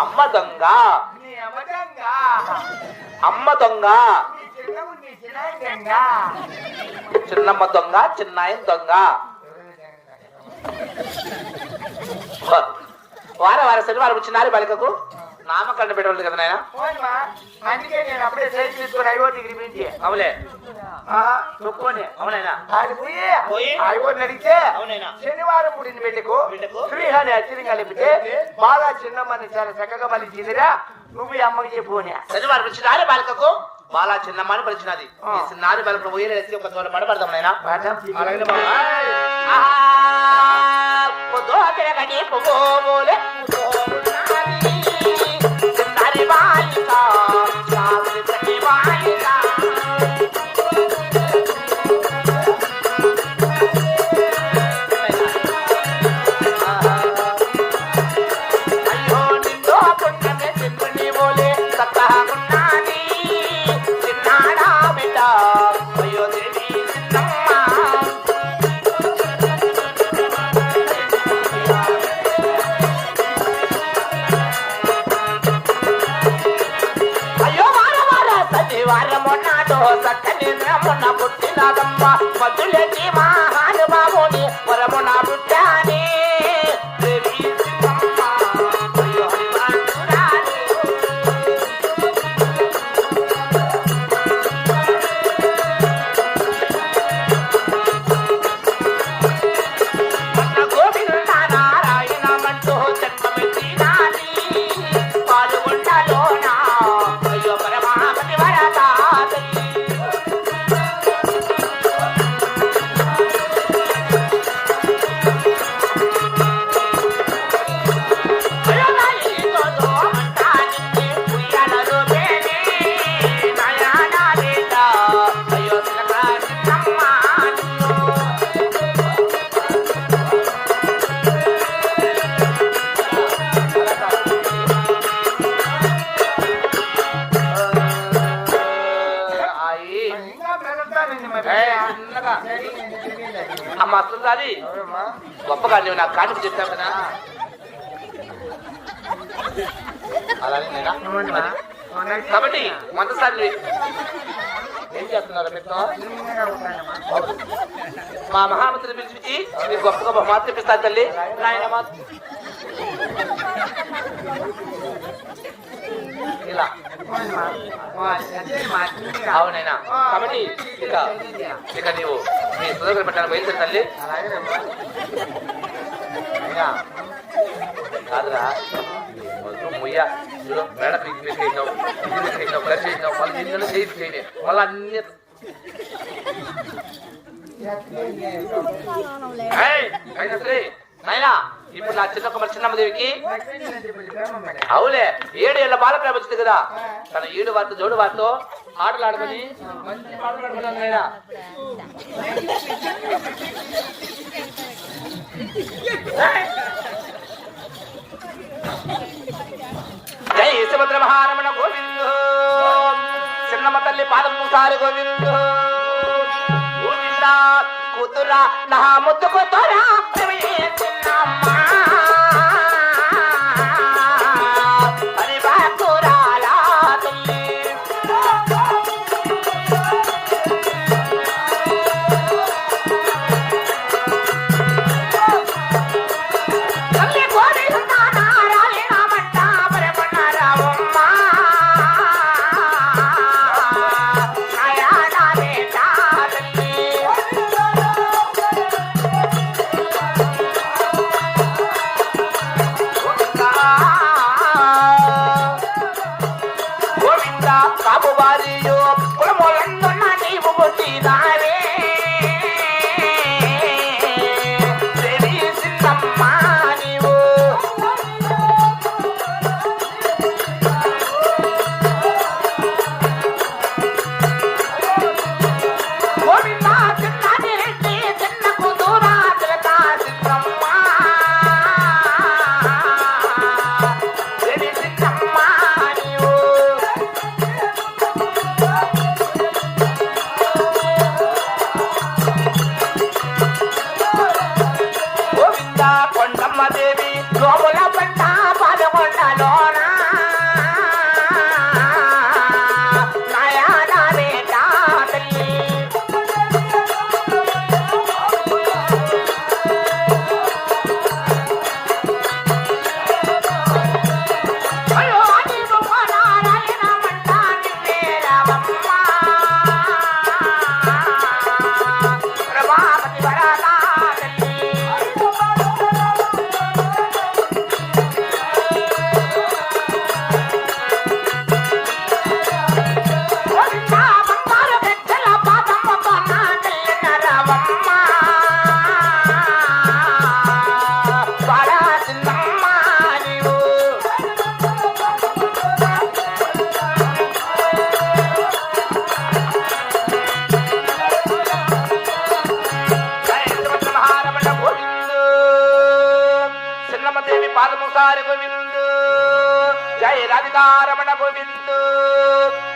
అమ్మ దొంగ అమ్మ దొంగ చిన్నమ్మ దొంగ చిన్నాయన దొంగ వార వార శనివారం చిన్నారి బాలికకు నామకరణ పెట్టవాలి కదా నాయన? అందుకే నేను అప్పుడే తీసుకొని డిగ్రీ అవులే అవునైనా అది పోయి శనివారం పుడిన బిడ్డకు? శ్రీహారి అచ్చిని కలిపితే బాగా చిన్నమ్మని చాలా చక్కగా మలిచిందిరా. నువ్వు ఈ అమ్మకి చెప్పునే శనివారం చిన్నారి బాలికకు. బాలా చిన్నమ్మని పిలిచినది. చిన్నారి బాలిక పోయి ఎత్తి ఒక చోట పడబడదాం నాయన. అలాగే వార శనివారము నాడు చక్కని మొన్న పుట్టినదమ్మ. మధులకి మహానుభావుని వరమున పుట్టాని. అమ్మ అసలు ఎవరమ్మా? గొప్పగా నువ్వు నాకు కానుక చెప్తావు కదా అలానే నేనా? మరి. కాబట్టి మొదటిసారి ఏం చేస్తున్నారు. మా మహామంత్రిని పిలిచి నీకు గొప్పగా బహుమానం ఇప్పిస్తాను తల్లి నాయన ఇలా అవునైనా. కాబట్టి ఇక ఇక నీవు నీ సుధాకర్ పెట్టాను బయలుదేరి తల్లి. కాదురా. ముయ్య. మేడ పీకి పీకి వేసినావు ఇది మళ్ళీ చేయలే మళ్ళీ అన్ని అయినా ఇప్పుడు నా చిన్న కుమార్ చిన్నమ్మదేవికి? అవులే ఏడు ఏళ్ళ బాల ప్రేమ వచ్చింది కదా. తన ఏడు వారితో జోడు వారితో ఆటలు ఆడుకొని మంచి పాటలు ఆడుకున్నాను జై సుభద్ర మహారమణ గోవింద. చిన్నమ్మ తల్లి పాదం సారి గోవింద. గోవింద కూతురా నా ముద్దు కూతురా ప్రేమయే చిన్నమ్మ my baby. Go చిన్నమ్మదేవి పాదముసారి Govinda. Jaya రాధికారమణ Govindu.